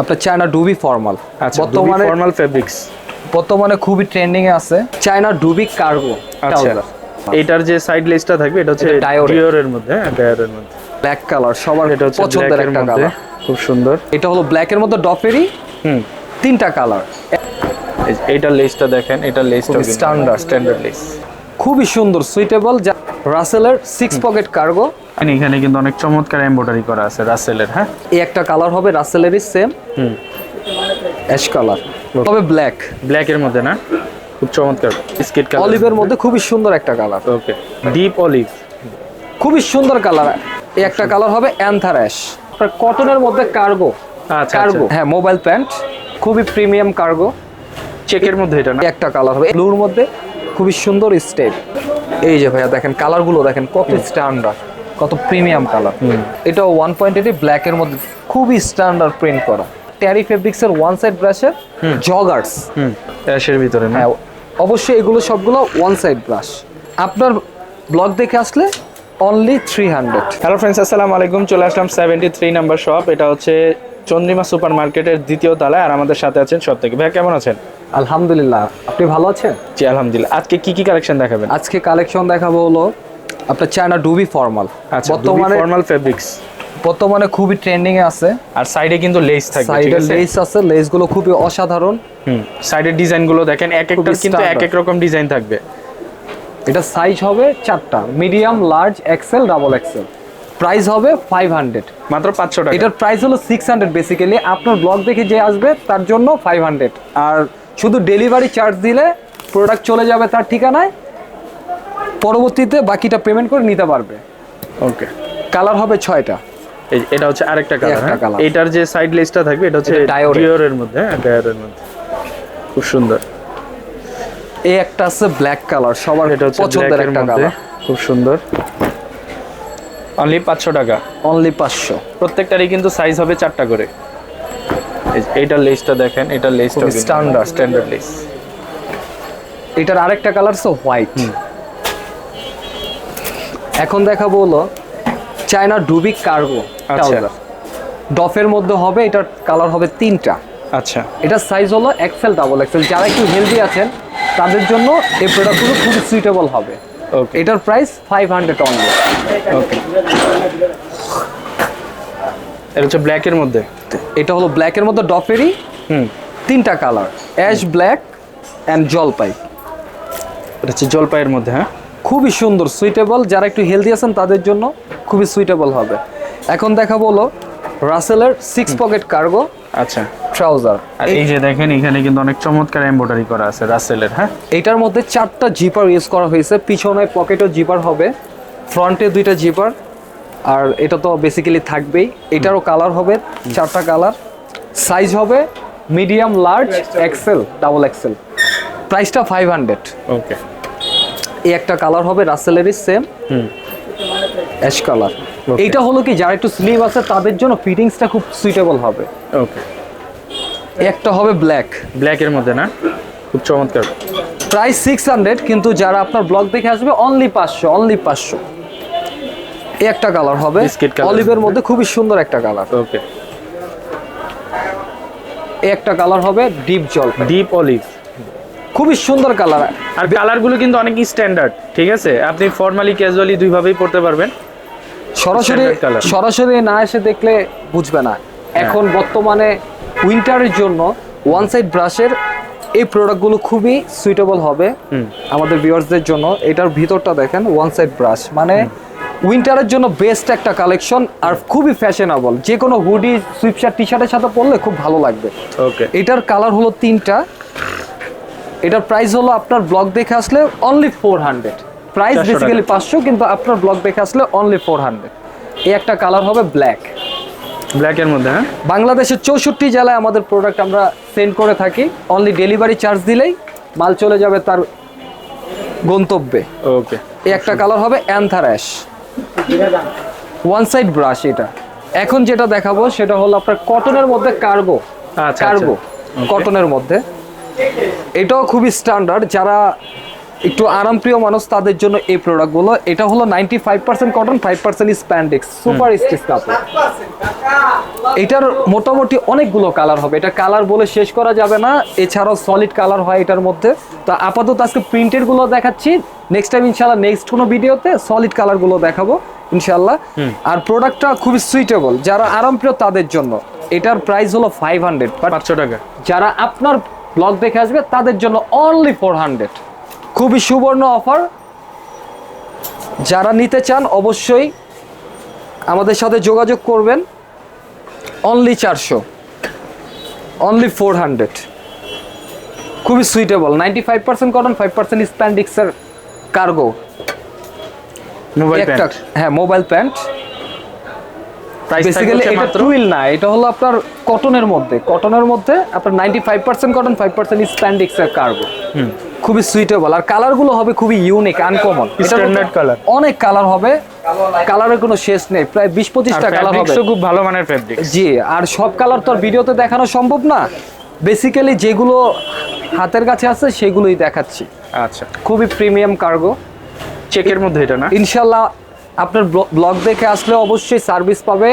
আপনার চায়না ডুবি ফর্মাল। আচ্ছা বর্তমানে ফর্মাল ফেব্রিক্স বর্তমানে খুবই ট্রেন্ডিং এ আছে। চায়না ডুবি কার্গো আচ্ছা এটার যে সাইড লেসটা থাকবে এটা হচ্ছে এটা diode এর। মধ্যে হ্যাঁ ডায়োরের মধ্যে। ব্ল্যাক কালার সবার এটা হচ্ছে পছন্দের একটা কালার খুব সুন্দর। এটা হলো ব্ল্যাক এর মধ্যে ডফেরি হুম। তিনটা কালার এইটার লেসটা দেখেন এটার লেসটা স্ট্যান্ডার্ড স্ট্যান্ডার্ড লেস খুবই সুন্দর সুইটেবল যা রাসেলের সিক্স পকেট কার্গো এখানে কিন্তু অনেক চমৎকার এমব্রয়ডারি করা আছে রাসেলের হ্যাঁ? এই একটা কালার হবে রাসেলেরই সেম হুম। অ্যাশ কালার তবে ব্ল্যাক ব্ল্যাকের মধ্যে না? খুব চমৎকার বিস্কিট কালার অলিভের মধ্যে খুবই সুন্দর একটা কালার ওকে ডিপ অলিভ খুবই সুন্দর কালার এই একটা কালার হবে অ্যান্থারাশ কটনের মধ্যে কার্গো আচ্ছা কার্গো হ্যাঁ মোবাইল প্যান্ট খুবই প্রিমিয়াম কার্গো চেকের মধ্যে এটা না? একটা কালার হবে। ব্লুর মধ্যে খুবই সুন্দর স্টেপ এই যে ভাইয়া দেখেন কালারগুলো দেখেন কত স্ট্যান্ডার্ড কত প্রিমিয়াম কালার এটা ওয়ান পয়েন্ট এইট ব্ল্যাকের মধ্যে খুবই স্ট্যান্ডার্ড প্রিন্ট করা। ট্যারি ফেব্রিক্স এর ওয়ান সাইড ব্রাশের জগার্স অ্যাশের ভিতরে না? হ্যাঁ অবশ্যই এগুলো সবগুলো ওয়ান সাইড ব্রাশ আপনার ব্লগ দেখে আসলে only three hundred hello friends আসসালামু আলাইকুম চলে আসলাম সেভেন্টি থ্রি নাম্বার শপ এটা হচ্ছে চন্দ্রিমা সুপার মার্কেটের দ্বিতীয় তলায় আর আমাদের সাথে আছেন সব থেকে ভাই কেমন আছেন? আলহামদুলিল্লাহ আপনি ভালো আছেন? জি আলহামদুলিল্লাহ। আজকে কি কি কালেকশন দেখাবেন? আজকে কালেকশন দেখাবো হলো আপনার চায়না ডুবি ফর্মাল আচ্ছা বর্তমানে ফর্মাল ফেব্রিক্স বর্তমানে খুবই ট্রেন্ডিং এ আছে। আর সাইডে কিন্তু লেস ঠিক সাইডে লেস আছে লেসগুলো খুবই অসাধারণ। হুম সাইডের ডিজাইনগুলো দেখেন এক একটা কিন্তু এক এক রকম ডিজাইন থাকবে। এটা সাইজ হবে চারটা medium large XL double XL price হবে ফাইভ হান্ড্রেড মাত্র পাঁচশো টাকা। এটার প্রাইস হলো সিক্স হান্ড্রেড বেসিক্যালি আপনার ব্লগ দেখে যে আসবে তার জন্য ফাইভ হান্ড্রেড আর শুধু ডেলিভারি চার্জ দিলে প্রোডাক্ট চলে যাবে তার ঠিকানায় পরবর্তীতে বাকিটা পেমেন্ট করে নিতে পারবে। ওকে কালার হবে ছয়টা। এটা হচ্ছে আরেকটা কালার একটা এটার যে সাইড লেসটা থাকবে এটা হচ্ছে এর। মধ্যে হ্যাঁ? ডায়োরের মধ্যে। খুব সুন্দর। এই একটা আছে ব্ল্যাক কালার সবার এটা হচ্ছে পছন্দের একটা কালার খুব সুন্দর। অনলি পাঁচশো টাকা। অনলি পাঁচশো। প্রত্যেকটারই কিন্তু সাইজ হবে চারটা করে। এইটার লেসটা দেখেন এটার লেসটা standard। স্ট্যান্ডার্ড লেস এটার আরেকটা কালার হচ্ছে হোয়াইট এখন দেখাবো হলো চায়না ডুবি কার্গো আচ্ছা। ডফের মধ্যে হবে এটার কালার হবে তিনটা। আচ্ছা। এটার সাইজ হলো এক্সেল ডাবল এক্সেল যারা একটু হেলদি আছেন তাদের জন্য এই প্রোডাক্টগুলো খুবই সুইটেবল হবে। ওকে এটার price five hundred only okay এটা হচ্ছে ব্ল্যাকের মধ্যে। এটা হলো ব্ল্যাকের মধ্যে ডফেরই হুম। তিনটা কালার অ্যাশ ব্ল্যাক অ্যান্ড জলপাই। এটা হচ্ছে জলপাইয়ের মধ্যে হ্যাঁ? খুবই সুন্দর সুইটেবল যারা একটু হেলদি আছেন তাদের জন্য খুবই সুইটেবল হবে। এখন দেখাবো হলো রাসেলের সিক্স পকেট কার্গো আচ্ছা। ট্রাউজার আর এই যে দেখেন এখানে কিন্তু অনেক চমৎকার এমব্রয়ডারি করা আছে রাসেলের হ্যাঁ? এটার মধ্যে চারটা জিপার ইউজ করা হয়েছে। পিছনে পকেটও জিপার হবে। ফ্রন্টে দুইটা জিপার আর এটা তো বেসিক্যালি থাকবেই। এটারও কালার হবে চারটা কালার সাইজ হবে medium large XL double XL প্রাইসটা ফাইভ হান্ড্রেড ওকে এই একটা কালার হবে রাসেলেরই সেম হুম। অ্যাশ কালার এইটা হলো কি যারা একটু স্লিভ আছে তাদের জন্য ফিটিংসটা খুব সুইটেবল হবে। ওকে একটা হবে ব্ল্যাক ব্ল্যাকের মধ্যে না? খুব চমৎকার। প্রাইস সিক্স হান্ড্রেড কিন্তু যারা আপনার ব্লগ দেখে আসবে অনলি পাঁচশো অনলি পাঁচশো। এই একটা কালার হবে। অলিভের মধ্যে খুবই সুন্দর একটা কালার। ওকে। এই একটা কালার হবে ডিপ জল। Deep olive. খুবই সুন্দর কালার। আর কালারগুলো কিন্তু অনেক স্ট্যান্ডার্ড ঠিক আছে? আপনি ফর্মালি ক্যাজুয়ালি দুইভাবেই পড়তে পারবেন। সরাসরি। হ্যাঁ। সরাসরি না এসে দেখলে বুঝবে না। এখন বর্তমানে উইন্টারের জন্য ওয়ান সাইড ব্রাশের এই প্রোডাক্টগুলো খুবই সুইটেবল হবে। আমাদের ভিউয়ার্সদের জন্য। এটার ভিতরটা দেখেন ওয়ান সাইড ব্রাশ মানে উইন্টারের জন্য বেস্ট একটা কালেকশন আর খুবই ফ্যাশনেবল। যে কোনো হুডি সুইপশার্ট টি শার্টের সাথে পরলে খুব ভালো লাগবে। ওকে। এটার কালার হলো তিনটা। এটার প্রাইস হলো আপনার ব্লগ দেখে আসলে only four hundred price basically পাঁচশো কিন্তু আপনার ব্লগ দেখে আসলে অনলি ফোর হান্ড্রেড এই একটা কালার হবে ব্ল্যাক ব্ল্যাকের মধ্যে হ্যাঁ? বাংলাদেশের চৌষট্টি জেলায় আমাদের প্রোডাক্ট আমরা সেন্ড করে থাকি। অনলি ডেলিভারি চার্জ দিলেই মাল চলে যাবে তার গন্তব্যে। ওকে এই একটা কালার হবে অ্যান্থারাশ ওয়ান সাইড ব্রাশ এটা। এখন যেটা দেখাবো সেটা হলো আপনার কটনের মধ্যে কার্গো কার্গো কটনের মধ্যে। এটাও খুবই স্ট্যান্ডার্ড যারা একটু আরামপ্রিয় মানুষ তাদের জন্য এই প্রোডাক্টগুলো এটা হলো ninety five percent cotton five percent spandex super stitch কাপড়। এটার মোটামুটি অনেকগুলো কালার হবে। এটা কালার বলে শেষ করা যাবে না। এছাড়াও সলিড কালার হয় এটার মধ্যে। তো আপাতত আজকে প্রিন্টেডগুলো দেখাচ্ছি। নেক্সট টাইম ইনশাল্লাহ নেক্সট কোনো ভিডিওতে সলিড কালারগুলো দেখাবো ইনশাল্লাহ আর প্রোডাক্টটা খুবই সুইটেবল যারা আরামপ্রিয় তাদের জন্য। এটার প্রাইস হলো ফাইভ হান্ড্রেড পাঁচশো টাকা। যারা আপনার ব্লগ দেখে আসবে তাদের জন্য অনলি ফোর হান্ড্রেড খুবই সুবর্ণ অফার। যারা নিতে চান অবশ্যই আমাদের সাথে যোগাযোগ করবেন। অনলি চারশো। অনলি ফোর হান্ড্রেড খুবই suitable ninety five percent cotton five percent স্প্যান্ডিক্সের cargo mobile একটা হ্যাঁ মোবাইল প্যান্ট প্রাইস বেসিক্যালি এটা টুইল না এটা হলো আপনার কটনের মধ্যে। কটনের মধ্যে আপনার ninety five percent cotton five percent spandex এর কার্গো হুম। খুবই সুইটেবল আর কালারগুলো হবে খুবই ইউনিক আনকমন Standard colour। অনেক কালার হবে কালারের কোনো শেষ নেই প্রায় বিশ পঁচিশটা কালার হবে। খুব ভালো মানের ফ্যাব্রিক্স জি আর সব কালার তো আর ভিডিওতে দেখানো সম্ভব না। বেসিক্যালি যেগুলো হাতের কাছে আছে সেগুলোই দেখাচ্ছি। আচ্ছা। খুবই প্রিমিয়াম কার্গো চেকের মধ্যে এটা না? ইনশাল্লাহ আপনার ব্লগ দেখে আসলে অবশ্যই সার্ভিস পাবে।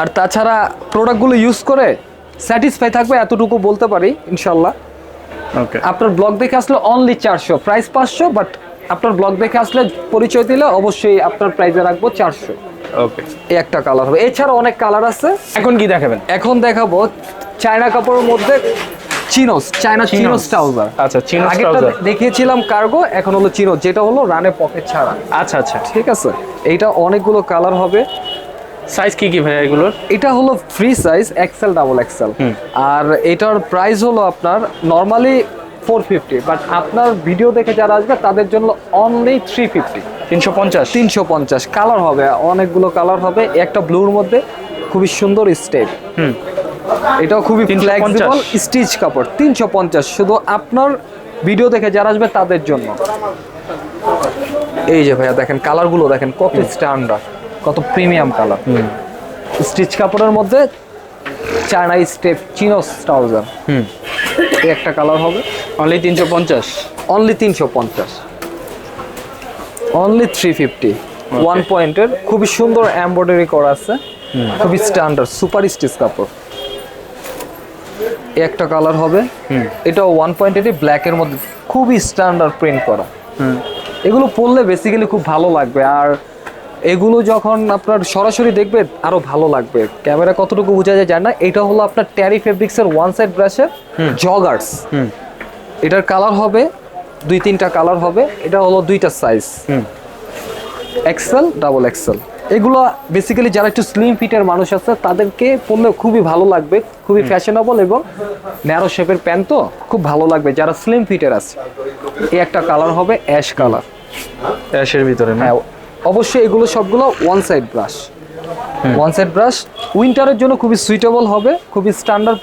আর তাছাড়া প্রোডাক্টগুলো ইউজ করে স্যাটিসফাই থাকবে এতটুকু বলতে পারি ইনশাল্লাহ আপনার ব্লগ দেখে আসলে অনলি চারশো। প্রাইস পাঁচশো বাট আপনার ব্লগ দেখে আসলে পরিচয় দিলে অবশ্যই আপনার প্রাইসে রাখব চারশো। ওকে এই একটা কালার হবে। এছাড়া অনেক কালার আছে। এখন কি দেখাবেন? এখন দেখাবো চায়না কাপড়ের মধ্যে চিনোস চায়না চিনোস। ট্রাউজার আচ্ছা চিনো আগেরটা ট্রাউজার দেখিয়েছিলাম কার্গো এখন হলো চিনো যেটা হলো রানে পকেট ছাড়া। আচ্ছা আচ্ছা। ঠিক আছে? এইটা অনেকগুলো কালার হবে। সাইজ কি কি ভাই এগুলোর? এটা হলো free size XL double XL. আর এটার প্রাইস হলো আপনার নর্মালি ফোর ফিফটি বাট আপনার ভিডিও দেখে যারা আসবে তাদের জন্য অনলি থ্রি ফিফটি তিনশো পঞ্চাশ? তিনশো পঞ্চাশ। কালার হবে অনেকগুলো কালার হবে। একটা ব্লুর মধ্যে খুবই সুন্দর স্টেপ হুম। এটাও খুবই 350 ফ্লেক্সিবল স্টিচ কাপড়। তিনশো পঞ্চাশ। শুধু আপনার ভিডিও দেখে যারা আসবে তাদের জন্য। এই যে ভাইয়া দেখেন কালারগুলো দেখেন কত স্ট্যান্ডার্ড কত প্রিমিয়াম কালার স্টিচ কাপড়ের মধ্যে চায়না স্টেপ চিনোস ট্রাউজার হুম। এই একটা কালার হবে। অনলি তিনশো পঞ্চাশ। অনলি তিনশো পঞ্চাশ। অনলি থ্রি ফিফটি ওয়ান পয়েন্টের খুবই সুন্দর এমব্রয়ডারি করা আছে। খুবই স্ট্যান্ডার্ড সুপার স্টিচ কাপড়। এই একটা কালার হবে। হুম। এটা ওয়ান পয়েন্টেরই ব্ল্যাকের মধ্যে খুবই স্ট্যান্ডার্ড প্রিন্ট করা। হুম। এগুলো পরলে বেসিক্যালি খুব ভালো লাগবে। আর এগুলো যখন আপনার সরাসরি দেখবে আরও ভালো লাগবে। ক্যামেরা কতটুকু বোঝা যায় জানা এটা হলো আপনার ট্যারি ফেব্রিক্সের ওয়ান সাইড ব্রাশের জগার্স হুম। এটার কালার হবে দুই তিনটা কালার হবে। এটা হলো দুইটা সাইজ এক্সেল ডাবল এক্সেল এগুলো বেসিক্যালি যারা একটু স্লিম ফিটের মানুষ আছে তাদেরকে পরলে খুবই ভালো লাগবে। খুবই ফ্যাশনেবল এবং ন্যারো শেপের প্যান্ট তো খুব ভালো লাগবে। যারা স্লিম ফিটের আছে এই একটা কালার হবে অ্যাশ কালার অ্যাশের ভিতরে না? হ্যাঁ অবশ্যই এগুলো সবগুলো one side brush one side brush উইন্টারের জন্য খুবই সুইটেবল হবে খুবই স্ট্যান্ডার্ড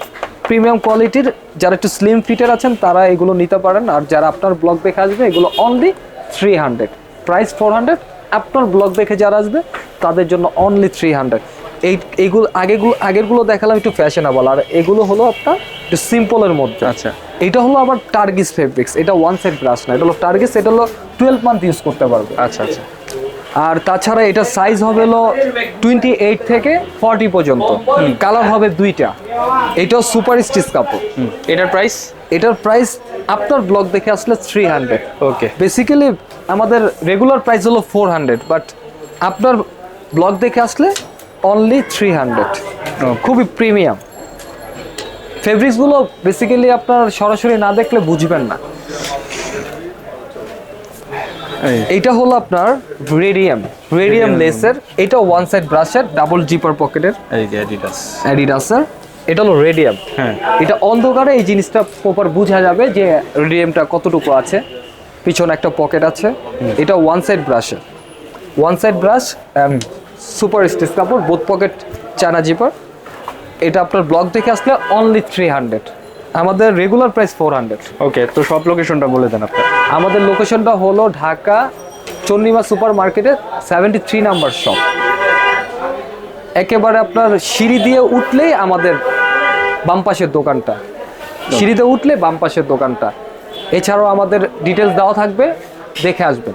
প্রিমিয়াম কোয়ালিটির যারা একটু স্লিম ফিটের আছেন তারা এগুলো নিতে পারেন। আর যারা আপনার ব্লগ দেখে আসবে এগুলো only three hundred price four hundred আপনার ব্লগ দেখে যারা আসবে তাদের জন্য অনলি থ্রি হান্ড্রেড এই এইগুলো আগেগুলো আগেরগুলো দেখালাম একটু ফ্যাশনেবল আর এগুলো হলো আপনার একটু সিম্পলের মধ্যে। আচ্ছা। এটা হলো আবার টার্গিস ফেব্রিক্স এটা ওয়ান সাইড ব্রাশ না এটা হলো টার্গিস এটা হলো টুয়েলভ মান্থ ইউজ করতে পারবে। আচ্ছা আচ্ছা। আর তাছাড়া এটা সাইজ হবে হলো টোয়েন্টি এইট থেকে ফর্টি পর্যন্ত। কালার হবে দুইটা। এটাও সুপার স্টিচ কাপড়। এটার প্রাইস এটার প্রাইস আপনার ব্লগ দেখে আসলে থ্রি হান্ড্রেড ওকে বেসিক্যালি আমাদের রেগুলার প্রাইস হলো ফোর হান্ড্রেড বাট আপনার ব্লগ দেখে আসলে অনলি থ্রি হান্ড্রেড খুবই প্রিমিয়াম ফেব্রিক্সগুলো বেসিক্যালি আপনার সরাসরি না দেখলে বুঝবেন না। এইটা হলো আপনার রেডিয়াম রেডিয়াম লেসের এটা ওয়ান সাইড ব্রাশের ডাবল জিপার পকেটের অ্যাডিডাস অ্যাডিডাসের এটা হলো রেডিয়াম হ্যাঁ। এটা অন্ধকারে এই জিনিসটা প্রপার বোঝা যাবে যে রেডিয়ামটা কতটুকু আছে। পিছনে একটা পকেট আছে। এটা one side ব্রাশের one side brush super stitch কাপড় বোথ পকেট চানা জিপার এটা আপনার ব্লক দেখে আসলে অনলি থ্রি হান্ড্রেড আমাদের regular price four hundred okay তো সব লোকেশনটা বলে দেন আপনার। আমাদের লোকেশনটা হলো ঢাকা চন্ডিমা সুপার মার্কেটের সেভেন্টি থ্রি নাম্বার শপ একেবারে আপনার সিঁড়ি দিয়ে উঠলেই আমাদের বাম পাশের দোকানটা। সিঁড়িতে উঠলে বাম পাশের দোকানটা। এছাড়াও আমাদের ডিটেলস দেওয়া থাকবে দেখে আসবেন।